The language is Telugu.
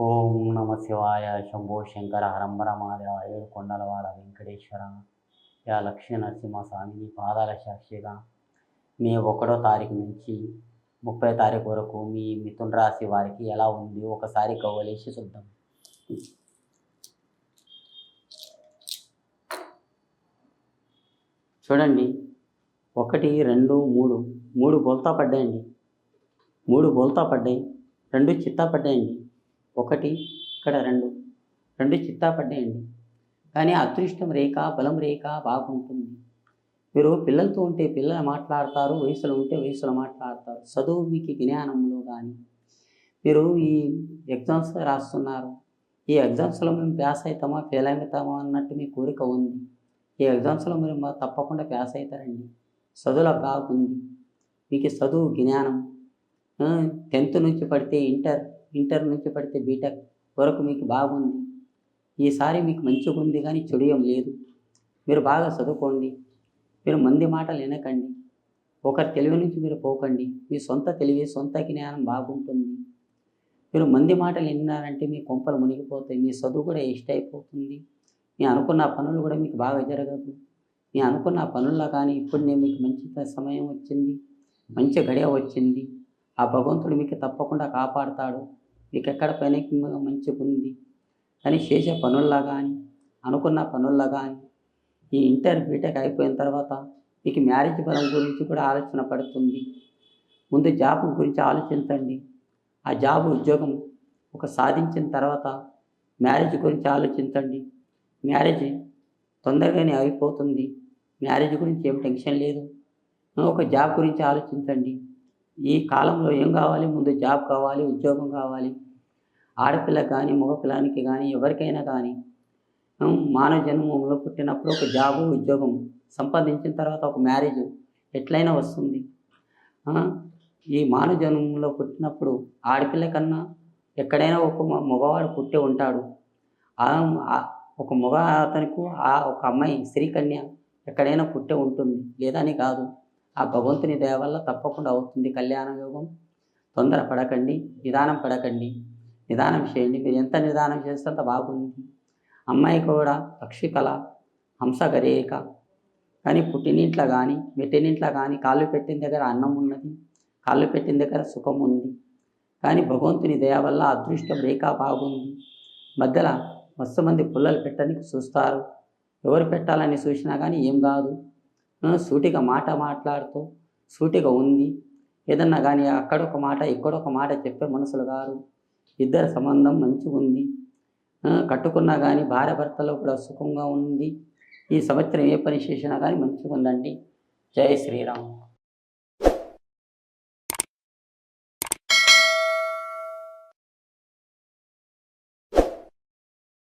ఓం నమ శివాయ శంభో శంకర హరంబర మాదేవ ఏడు కొండలవాడ వెంకటేశ్వర. యా లక్ష్మీ నరసింహ స్వామిని పాదాల సాక్షిగా మే ఒకటో తారీఖు నుంచి ముప్పై తారీఖు వరకు మీ మిథున్ రాశి వారికి ఎలా ఉంది? ఒకసారి కవలేసి చూద్దాం. చూడండి. ఒకటి రెండు మూడు. మూడు బోల్తా పడ్డాయండి. మూడు బోల్తా పడ్డాయి. రెండు చిత్తా పడ్డాయండి. ఒకటి ఇక్కడ రెండు. రెండు చిత్తా పడ్డాయండి కానీ అదృష్టం రేఖ బలం రేఖ బాగుంటుంది మీరు పిల్లలతో ఉంటే పిల్లలు మాట్లాడతారు వయసులో ఉంటే వయసులో మాట్లాడతారు. చదువు మీకు జ్ఞానంలో కానీ మీరు ఈ ఎగ్జామ్స్ రాస్తున్నారు. ఈ ఎగ్జామ్స్లో మేము పాస్ అవుతామా ఫెయిల్ అవుతామా అన్నట్టు మీ కోరిక ఉంది. ఈ ఎగ్జామ్స్లో మీరు మా- తప్పకుండా పాస్ అవుతారండి. చదువులో బాగుంది. మీకు చదువు జ్ఞానం. టెన్త్ నుంచి పడితే ఇంటర్. ఇంటర్ నుంచి పడితే బీటెక్ వరకు మీకు బాగుంది. ఈసారి మీకు మంచిగా ఉంది కానీ చెడు ఏం లేదు. మీరు బాగా చదువుకోండి. మీరు మంది మాటలు వినకండి. ఒకరి తెలివి నుంచి మీరు పోకండి. మీ సొంత తెలివి సొంత జ్ఞానం బాగుంటుంది. మీరు మంది మాటలు విన్నారంటే మీ కొంపలు మునిగిపోతాయి. మీ చదువు కూడా ఇష్ట అయిపోతుంది. మీ అనుకున్న పనులు కూడా మీకు బాగా జరగదు. మీ అనుకున్న పనుల్లో కానీ ఇప్పుడు నేను మీకు మంచి సమయం వచ్చింది. మంచి గడియ వచ్చింది. ఆ భగవంతుడు మీకు తప్పకుండా కాపాడుతాడు. మీకు ఎక్కడ పని మంచిగా ఉంది? అని చేసే పనుల్లో కానీ అనుకున్న పనుల్లో కానీ ఈ ఇంటర్ బీటెక్ అయిపోయిన తర్వాత మీకు మ్యారేజ్ పరం గురించి కూడా ఆలోచన పడుతుంది. ముందు జాబ్ గురించి ఆలోచించండి. ఆ జాబ్ ఉద్యోగం ఒక సాధించిన తర్వాత మ్యారేజ్ గురించి ఆలోచించండి. మ్యారేజ్ తొందరగానే అయిపోతుంది. మ్యారేజ్ గురించి ఏం టెన్షన్ లేదు. ఒక జాబ్ గురించి ఆలోచించండి. ఈ కాలంలో ఏం కావాలి? ముందు జాబ్ కావాలి ఉద్యోగం కావాలి. ఆడపిల్లకి కానీ మగపిల్లానికి కానీ ఎవరికైనా కానీ మానవ జన్మంలో పుట్టినప్పుడు ఒక జాబ్ ఉద్యోగం సంపాదించిన తర్వాత ఒక మ్యారేజ్ ఎట్లయినా వస్తుంది. ఈ మానవ జన్మంలో పుట్టినప్పుడు ఆడపిల్ల కన్నా ఎక్కడైనా ఒక మగవాడు పుట్టి ఉంటాడు. ఒక మగ అతనికి ఆ ఒక అమ్మాయి స్త్రీకన్య ఎక్కడైనా పుట్టే ఉంటుంది. లేదని కాదు. ఆ భగవంతుని దయ వల్ల తప్పకుండా అవుతుంది కళ్యాణ యోగం. తొందర పడకండి నిదానం పడకండి నిదానం చేయండి. మీరు ఎంత నిదానం చేస్తే అంత బాగుంది. అమ్మాయి కూడా పక్షి కళ హంసగరేక కానీ పుట్టినింట్లో కానీ మెట్టినింట్లో కానీ కాళ్ళు పెట్టిన దగ్గర అన్నం ఉన్నది కాళ్ళు పెట్టిన దగ్గర సుఖం ఉంది. కానీ భగవంతుని దయ వల్ల అదృష్టం రేఖ బాగుంది. మధ్యలో మస్తు మంది పుల్లలు పెట్టడానికి చూస్తారు. ఎవరు పెట్టాలని చూసినా కానీ ఏం కాదు. సూటిగా మాట మాట్లాడుతూ సూటిగా ఉంది. ఏదన్నా కానీ అక్కడ ఒక మాట ఇక్కడ ఒక మాట చెప్పే మనుషులు గారు. ఇద్దరి సంబంధం మంచిగా ఉంది. కట్టుకున్నా కానీ భార్య భర్తలో కూడా సుఖంగా ఉంది. ఈ సంవత్సరం ఏ పని చేసినా కానీ మంచిగా ఉందండి. జై శ్రీరామ్.